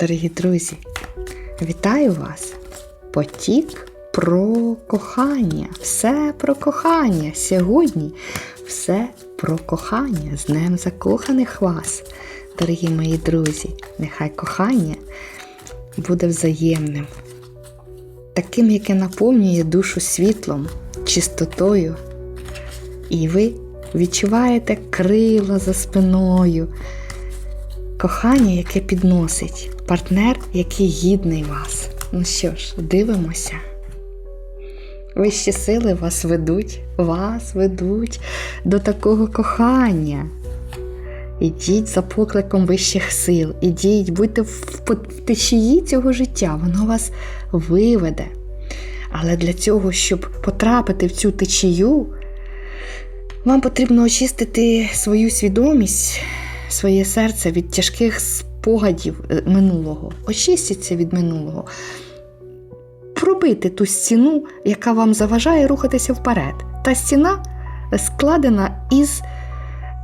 Дорогі друзі, вітаю вас! Потік про кохання. Все про кохання. Сьогодні все про кохання. З Днем закоханих вас, дорогі мої друзі. Нехай кохання буде взаємним, таким, яке наповнює душу світлом, чистотою. І ви відчуваєте крила за спиною. Кохання, яке підносить, партнер, який гідний вас. Ну що ж, дивимося. Вищі сили вас ведуть, вас ведуть до такого кохання. Ідіть за покликом вищих сил, ідіть, будьте в течії цього життя, воно вас виведе. Але для цього, щоб потрапити в цю течію, вам потрібно очистити свою свідомість, своє серце від тяжких спогадів е, минулого. Очистіться від минулого. Пробити ту стіну, яка вам заважає рухатися вперед. Та стіна складена із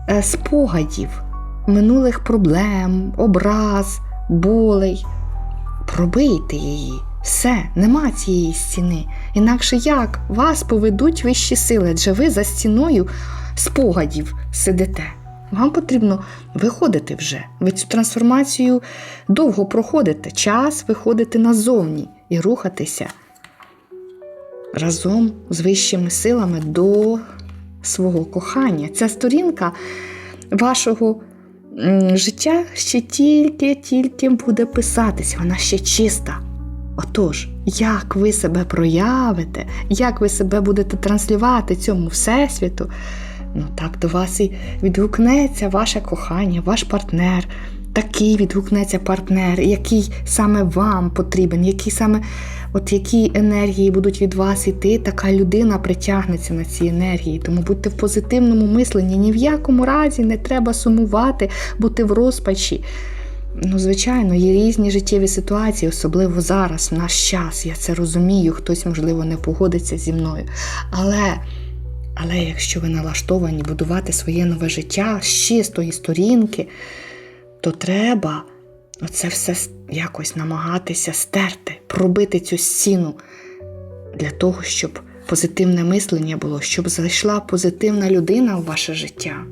е, спогадів, минулих проблем, образ, болей. Пробийте її. Все, нема цієї стіни. Інакше як вас поведуть вищі сили, адже ви за стіною спогадів сидите. Вам потрібно виходити вже. Ви цю трансформацію довго проходите, час виходити назовні і рухатися разом з вищими силами до свого кохання. Ця сторінка вашого життя ще тільки-тільки буде писатись, вона ще чиста. Отож, як ви себе проявите, як ви себе будете транслювати цьому всесвіту, ну так до вас і відгукнеться ваше кохання, ваш партнер. Такий відгукнеться партнер, який саме вам потрібен, які саме от які енергії будуть від вас іти, така людина притягнеться на ці енергії. Тому будьте в позитивному мисленні. Ні в якому разі не треба сумувати, бути в розпачі. Ну, звичайно, є різні життєві ситуації, особливо зараз, в наш час. Я це розумію, хтось, можливо, не погодиться зі мною. Але, але якщо ви налаштовані будувати своє нове життя з чистої сторінки, то треба оце все якось намагатися стерти, пробити цю стіну для того, щоб позитивне мислення було, щоб зайшла позитивна людина в ваше життя.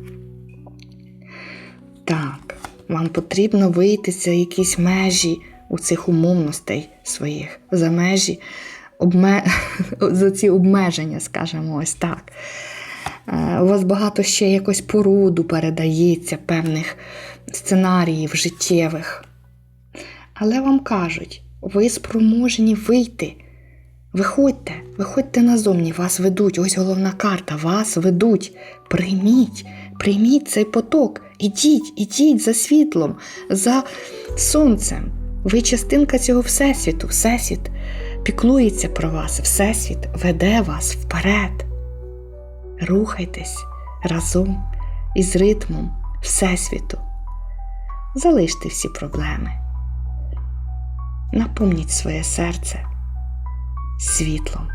Так, вам потрібно вийти за якісь межі у цих умовностей своїх, за межі обме... за ці обмеження, скажімо ось так. Е, У вас багато ще якось поруду передається певних сценаріїв життєвих. Але вам кажуть, ви спроможні вийти. Виходьте, виходьте назовні, вас ведуть. Ось головна карта, вас ведуть. Прийміть, прийміть цей поток. Ідіть, ідіть за світлом, за сонцем. Ви частинка цього Всесвіту. Всесвіт піклується про вас, Всесвіт веде вас вперед. Рухайтесь разом із ритмом Всесвіту. Залиште всі проблеми. Наповніть своє серце світлом.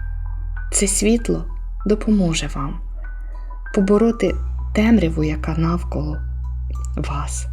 Це світло допоможе вам побороти темряву, яка навколо вас.